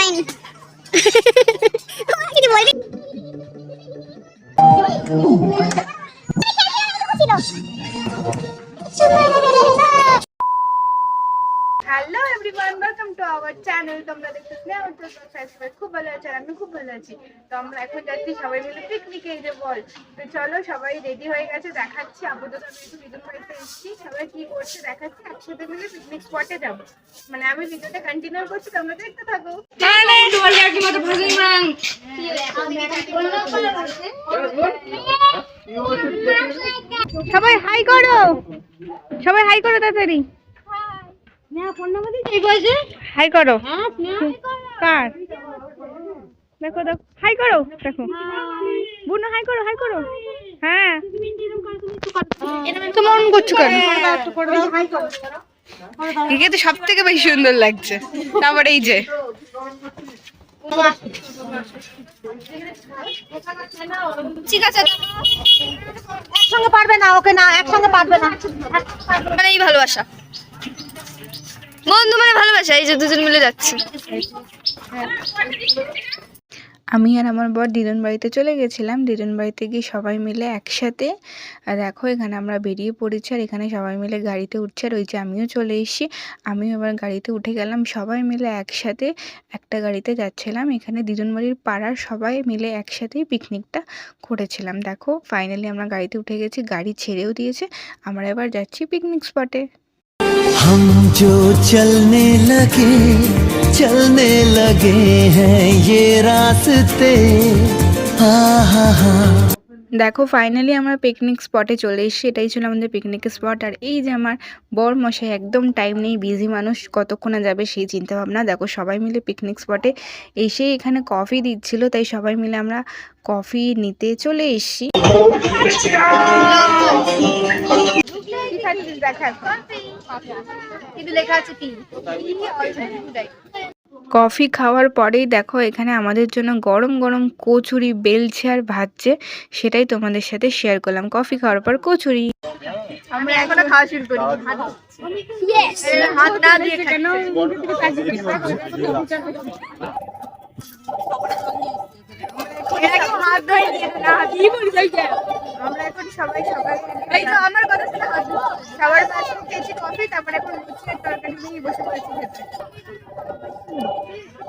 বানাইনি hello everyone welcome to our channel তোমরা তো সাবস্ক্রাইব খুব ভালো আছে আর আমি খুব ভালো আছি। তো আমরা এখন যাচ্ছি সবাই মিলে পিকনিকে এই যে বল। তো চলো সবাই রেডি হয়ে গেছে দেখাচ্ছি। আপাতত আমি একটু বিদ্যুৎ বাড়িতে এসেছি সবাই কি করছে দেখাচ্ছি। একসাথে মিলে পিকনিক স্পটে যাব। মানে আমি ভিডিওটা কন্টিনিউ করছি তোমরা দেখতে থাকো। সবাই হাই করো। সবাই হাই করো তাড়াতাড়ি। হাই করো। কার। দেখো দেখো। হাই করো দেখো। বুনো হাই করো হাই করো। হ্যাঁ। তো মন করছ কেন? একে তো সব থেকে বেশি সুন্দর লাগছে। তারপর এই যে। ঠিক আছে। একসঙ্গে পারবে না ওকে না একসঙ্গে পারবে না। মানে এই ভালোবাসা। বন্ধু মানে ভালোবাসা, এই যে দুজন মিলে যাচ্ছে। আমি আর আমার বর দিদুন বাড়িতে চলে গেছিলাম। দিদুন বাড়িতে গিয়ে সবাই মিলে একসাথে, আর দেখো এখানে আমরা বেরিয়ে পড়েছি, আর এখানে সবাই মিলে গাড়িতে উঠছে, আর ওই যে আমিও চলে এসেছি। আমিও এবার গাড়িতে উঠে গেলাম, সবাই মিলে একসাথে একটা গাড়িতে যাচ্ছিলাম। এখানে দিদন বাড়ির পাড়ার সবাই মিলে একসাথেই পিকনিকটা করেছিলাম। দেখো ফাইনালি আমরা গাড়িতে উঠে গেছি, গাড়ি ছেড়েও দিয়েছে। আমরা এবার যাচ্ছি পিকনিক স্পটে हम जो चलने लगे चलने लगे हैं ये रास्ते हा हा हा দেখো ফাইনালি আমরা পিকনিক স্পটে চলে এসেছি এটাই ছিল আমাদের পিকনিক স্পট আর এই যে আমার বর মশাই একদম টাইম নেই বিজি মানুষ কতক্ষণে যাবে সেই চিন্তা ভাবনা দেখো সবাই মিলে পিকনিক স্পটে এসে এখানে কফি দিচ্ছিল তাই সবাই মিলে আমরা কফি নিতে চলে এসেছি কিন্তু লেখা আছে কি কফি খাওয়ার পরেই দেখো এখানে আমাদের জন্য গরম গরম কচুরি বেলছে আর ভাজছে সেটাই তোমাদের সাথে শেয়ার করলাম। কফি খাওয়ার পর কচুরি। আমরা এখনও খাওয়া শুরু করি হাত না দিয়ে কেন? হাত ধরে দিয়ে না। আমরা এখন সবাই সবাই এই তো আমার সবার পাশে খেয়েছি কফি তারপরে এখন লুচির তরকারি নিয়ে বসে পড়েছি খেতে।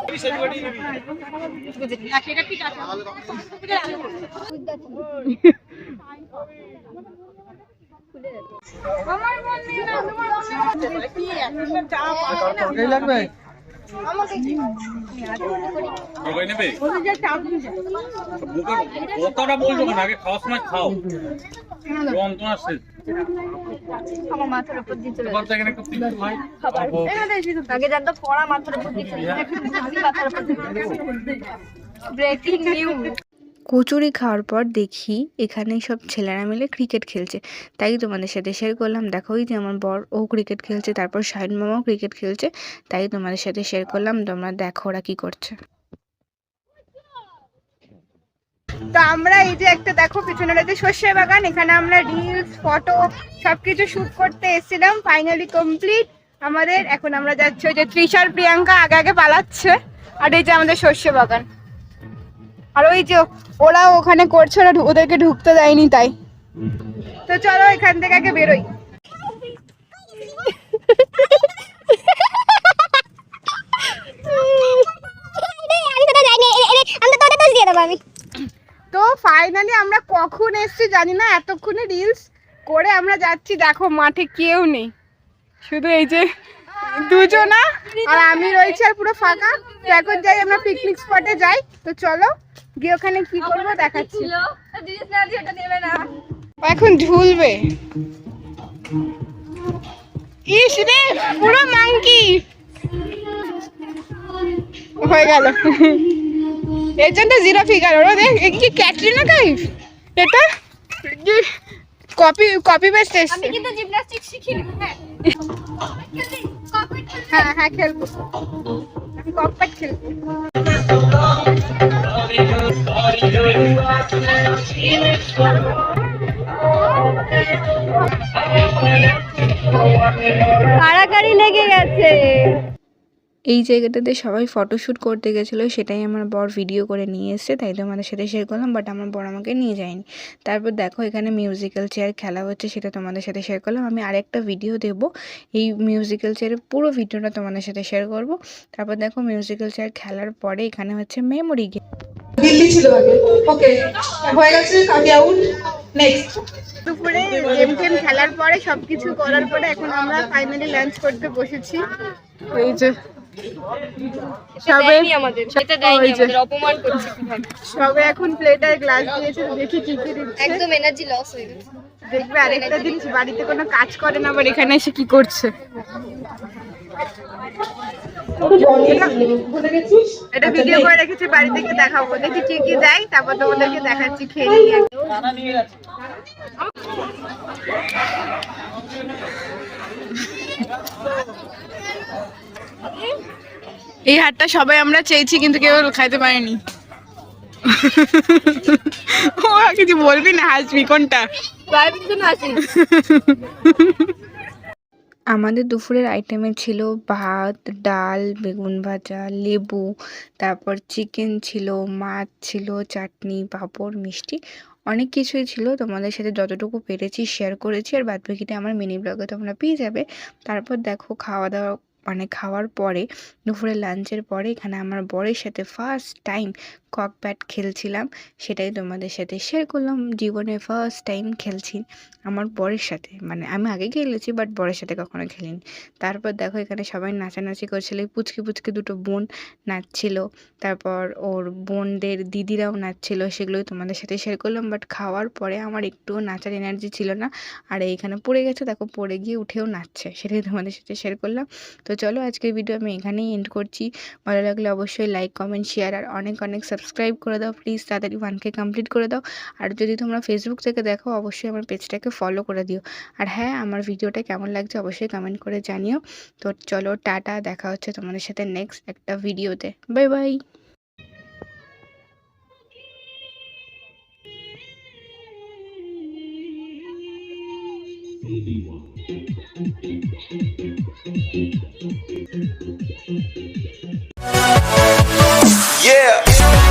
তরকারি নেবে মুখে কথাটা বলছো আগে খাওয়ার সময় খাও। যন্ত্রণা শেষ আমার মাথার উপর দিয়ে চলে এবার থেকে একটু পিছু ভাই। আগে জানতো পড়া মাথার উপর দিয়ে মাথার উপর ব্রেকিং নিউজ কচুরি খাওয়ার পর দেখি এখানে সব ছেলেরা মিলে ক্রিকেট খেলছে। তাই তোমাদের সাথে শেয়ার করলাম। দেখো ওই যে আমার বর, ও ক্রিকেট খেলছে, তারপর শাহিন মামাও ক্রিকেট খেলছে। তাই তোমাদের সাথে শেয়ার করলাম, তোমরা দেখো ওরা কি করছে। তো আমরা এই যে একটা দেখো পিছনে রয়েছে সর্ষে বাগান, এখানে আমরা রিলস ফটো সবকিছু শুট করতে এসেছিলাম। ফাইনালি কমপ্লিট আমাদের, এখন আমরা যাচ্ছি ওই যে ত্রিশার প্রিয়াঙ্কা আগে আগে পালাচ্ছে। আর এই যে আমাদের সর্ষে বাগান। আর ওই যে ওরা ওখানে করছে, ওরা ওদেরকে ঢুকতে দেয়নি তাই। তো চলো এখান থেকে আগে বেরোই। তো ফাইনালি আমরা কখন এসছি জানি না, এতক্ষণে রিলস করে আমরা যাচ্ছি, দেখো মাঠে কেউ নেই। শুধু এই যে দুজনা আর আমি রয়েছি আর পুরো ফাঁকা। তো এখন যাই আমরা পিকনিক স্পটে যাই। তো চলো গিয়ে ওখানে কি করব দেখাচ্ছি। এখন ঝুলবে। ইস রে পুরো মাংকি হয়ে গেল। এর জন্য জিরো ফিগার ওরা দেখ কি ক্যাটরিনা কাইফ এটা? কপি কপি পেস্ট এসছে। কিন্তু জিমনাস্টিক শিখিনি হ্যাঁ। হ্যাঁ হ্যাঁ খেলব। আমি কপাট খেলব। লেগে গেছে। এই জায়গাটাতে সবাই ফটোশ্যুট করতে গেছিল সেটাই আমার বর ভিডিও করে নিয়ে এসছে তাই তোমাদের সাথে শেয়ার করলাম বাট আমার বর আমাকে নিয়ে যায়নি। তারপর দেখো এখানে মিউজিক্যাল চেয়ার খেলা হচ্ছে সেটা তোমাদের সাথে শেয়ার করলাম আমি আরেকটা ভিডিও দেবো এই মিউজিক্যাল চেয়ারের পুরো ভিডিওটা তোমাদের সাথে শেয়ার করব। তারপর দেখো মিউজিক্যাল চেয়ার খেলার পরে এখানে হচ্ছে মেমোরি গেম দিল্লি ছিল আগে ওকে হয়ে গেছে কাটি আউট নেক্সট দুপুরে গেম টেম খেলার পরে সবকিছু করার পরে এখন আমরা ফাইনালি লাঞ্চ করতে বসেছি। এই যে সবে দেয়নি আমাদের এটা দেয়নি আমাদের অপমান করছে সবে এখন প্লেটার গ্লাস দিয়েছে দেখি কি কি দিচ্ছে। একদম এনার্জি লস হয়ে গেছে। দেখবে আরেকটা জিনিস বাড়িতে কোনো কাজ করে না আবার এখানে এসে কি করছে? এটা ভিডিও করে রেখেছি বাড়ি থেকে দেখাবো। দেখি কি কি দেয় তারপর তোমাদেরকে দেখাচ্ছি খেয়ে নিয়ে এই হাটটা সবাই আমরা চেয়েছি, কিন্তু কেউ খাইতে পারিনি। ও কিছু বলবি না, হাসবি, কোনটা? আমাদের দুপুরের আইটেমে ছিল ভাত, ডাল, বেগুন ভাজা, লেবু, তারপর চিকেন ছিল, মাছ ছিল, চাটনি, পাঁপড়, মিষ্টি, অনেক কিছুই ছিল। তোমাদের সাথে যতটুকু পেরেছি শেয়ার করেছি, আর বাদ বাকিটা আমার মিনি ব্লগে তোমরা পেয়ে যাবে। তারপর দেখো, খাওয়া দাওয়া মানে খাওয়ার পরে দুপুরে লাঞ্চের পরে এখানে আমার বরের সাথে ফার্স্ট টাইম কক ব্যাট খেলছিলাম। সেটাই তোমাদের সাথে শেয়ার করলাম। জীবনে ফার্স্ট টাইম খেলছি আমার বরের সাথে। মানে আমি আগে খেলেছি বাট বরের সাথে কখনো খেলিনি। তারপর দেখো এখানে সবাই নাচানাচি করছিল। পুচকে পুচকে দুটো বোন নাচছিল। তারপর ওর বোনদের দিদিরাও নাচছিল। সেগুলোই তোমাদের সাথে শেয়ার করলাম। বাট খাওয়ার পরে আমার একটুও নাচার এনার্জি ছিল না। আর এইখানে পড়ে গেছে। দেখো পড়ে গিয়ে উঠেও নাচছে। সেটাই তোমাদের সাথে শেয়ার করলাম। তো চলো আজকের ভিডিও আমি এখানেই এন্ড করছি। ভালো লাগলে অবশ্যই লাইক কমেন্ট শেয়ার আর অনেক অনেক সাবস্ক্রাইব করে দাও প্লিজ তাড়াতাড়ি ওয়ানকে কমপ্লিট করে দাও। আর যদি তোমরা ফেসবুক থেকে দেখো, অবশ্যই আমার পেজটাকে ফলো করে দিও। আর হ্যাঁ আমার ভিডিওটা কেমন লাগছে অবশ্যই কমেন্ট করে জানিও। তো চলো, টাটা, দেখা হচ্ছে তোমাদের সাথে নেক্সট একটা ভিডিওতে বাই বাই Yeah.